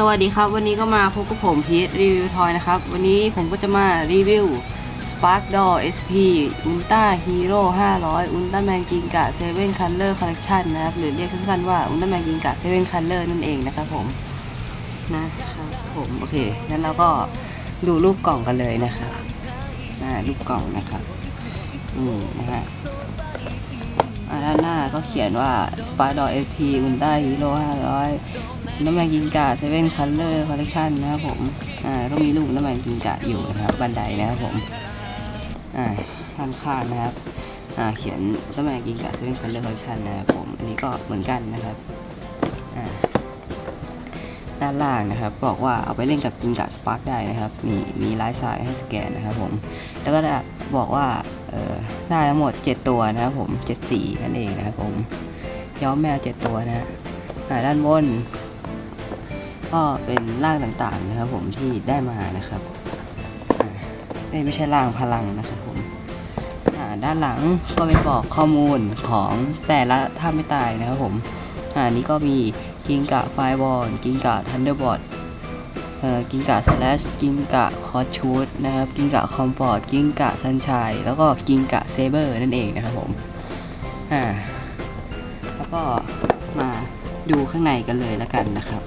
สวัสดีครับ วันนี้ก็มาพบกับผมพีทรีวิวทอยนะครับ วันนี้ผมก็จะมารีวิว Spark Door SP Ultra Hero 500 Ultraman Ginga 7 Color Collection นะครับ หรือเรียกสั้นๆว่า Ultraman Ginga 7 Color นั่นเองนะครับผม นะครับผม โอเค งั้นเราก็ดูรูปกล่องกันเลยนะครับอ่ารูปกล่องนะครับ อืมนะฮะด้านหน้าก็เขียนว่า Spark Door SP Ultra Hero 500 น้ำมันกินกะเซเว่นคัลเลอร์คอลเลคชันนะครับผม อ่าก็มีรูปน้ำมันกินกะอยู่นะครับ บันไดนะครับผม อ่าด้านข้างนะครับ อ่า เขียนน้ำมันกินกะเซเว่นคัลเลอร์คอลเลคชันนะครับผม อันนี้ก็เหมือนกันนะครับ อ่า ด้านล่างนะครับ บอกว่าเอาไปเล่นกับกินกะสปาร์กได้นะครับมีมีลายสายให้สแกนนะครับผม แล้วก็ได้บอกว่า เอ่อ ได้ทั้งหมด 7 ตัวนะครับผม7สีนั่นเองนะครับผม ย้อมแมว 7 ตัวนะฮะอ่า ด้านบน ก็เป็นร่างต่างๆนะครับผมที่ได้มานะครับไม่ไม่ใช่ร่างพลังนะครับผมด้านหลังก็ไปบอกข้อมูลของแต่ละท่าไม่ตายนะครับผมอ่านี้ก็มีกิงกะไฟบอลกิงกะทันเดอร์บอลเอ่อกิงกะสแลชกิงกะคอชูดนะครับกิงกะคอมฟอร์ตกิงกะซันชัยแล้วก็กิงกะเซเบอร์นั่นเองนะครับผมอ่าแล้วก็มาดูข้างในกันเลยแล้วกันนะครับ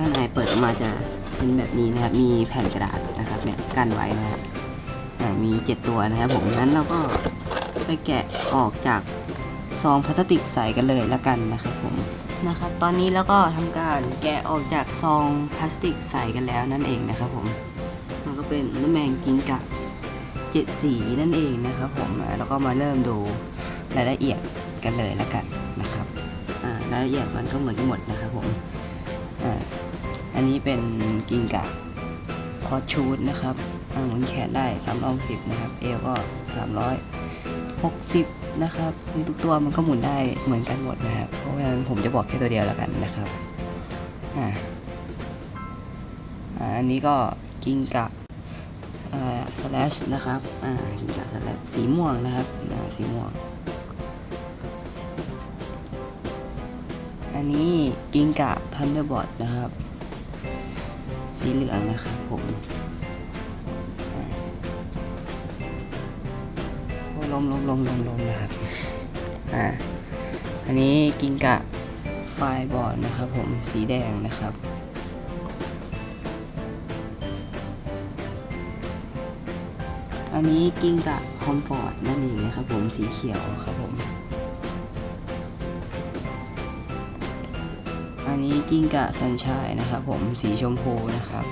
ข้างในเปิดออกมาจะเป็นแบบนี้นะครับ มีแผ่นกระดาษนะครับเนี่ยกั้นไว้นะครับอ่ามี7ตัวนะครับผมนั้นเราก็ไปแกะออกจากซองพลาสติกใส่กันเลยแล้วกันนะครับผมนะครับ ตอนนี้แล้วก็ทำการแกะออกจากซองพลาสติกใส่กันแล้วนั่นเองนะครับผมมันก็เป็นน้ำแมงกิงกะเจ็ดสีนั่นเองนะครับผมแล้วก็มาเริ่มดูรายละเอียดกันเลยแล้วกันนะครับรายละเอียดมันก็เหมือนกันหมดนะครับผม อันนี้เป็นกิงกะคอชูดนะครับอ่าหมุนแขนได้310นะครับ เอวก็ 360 นะครับนี่ทุกตัวมันก็หมุนได้เหมือนกันหมดนะครับ เพราะฉะนั้นผมจะบอกแค่ตัวเดียวแล้วกันนะครับ อ่าอันนี้ก็กิงกะอะไรสแลชนะครับ อ่ากิงกะสแลชสีม่วงนะครับ อ่า สีม่วง อันนี้กิงกะทันเดอร์บอ t นะครับ สีเหลืองนะครับผมอ่าโอ้ลมลมลมลมลมนะครับ อ่า อันนี้กิงกะไฟบอร์ดนะครับผม สีแดงนะครับอันนี้กิงกะคอมฟอร์ตนั่นเองนะครับผมสีเขียวครับผม นนี้กิ้งกะสันชายนะครับผมสีชมพูนะครับ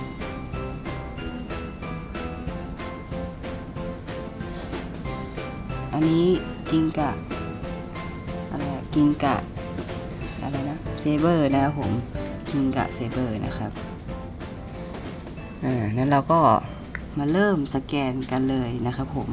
อันนี้กิ้งกะอะไรกิ้งกะอะไรนะเซเบอร์นะครับผมกิ้งกะเซเบอร์นะครับอ่านั้นเราก็มาเริ่มสแกนกันเลยนะครับผม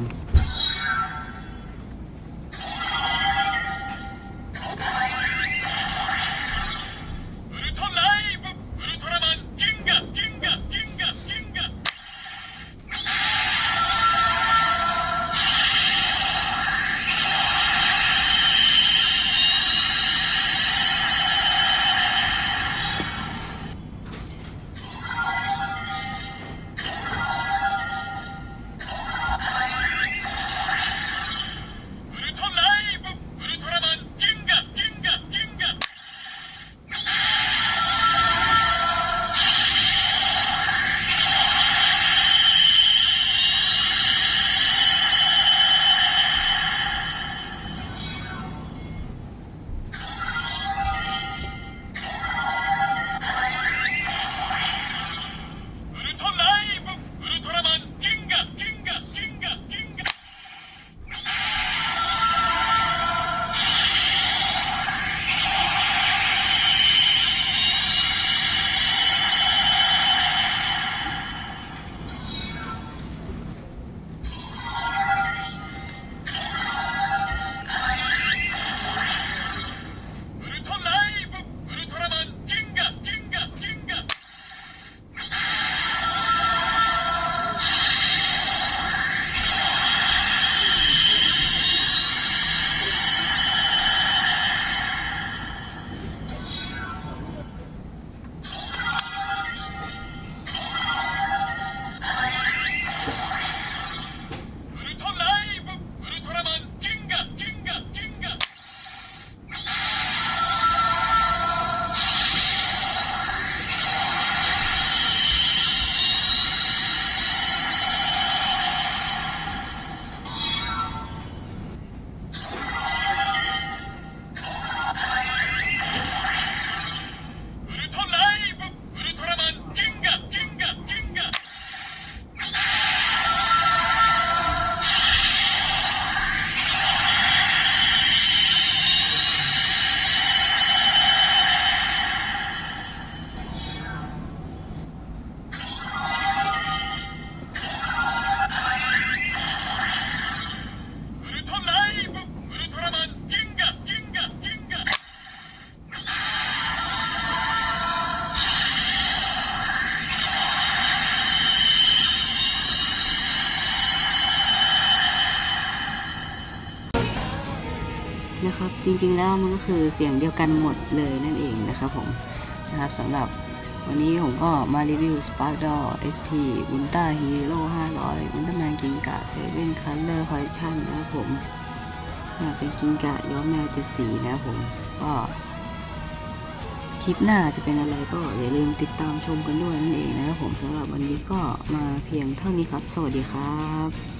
นะครับ จริงๆแล้วมันก็คือเสียงเดียวกันหมดเลยนั่นเองนะครับผมนะครับสำหรับวันนี้ผมก็มารีวิว Spark Door SP Ultra Hero 500 Ultraman Ginga 7 Color Collection นะครับผมเป็นกิงกะย้อมแมวเจ็ดสีนะครับผมก็คลิปหน้าจะเป็นอะไรก็อย่าลืมติดตามชมกันด้วยนั่นเองนะครับผมสำหรับวันนี้ก็มาเพียงเท่านี้ครับ สวัสดีครับ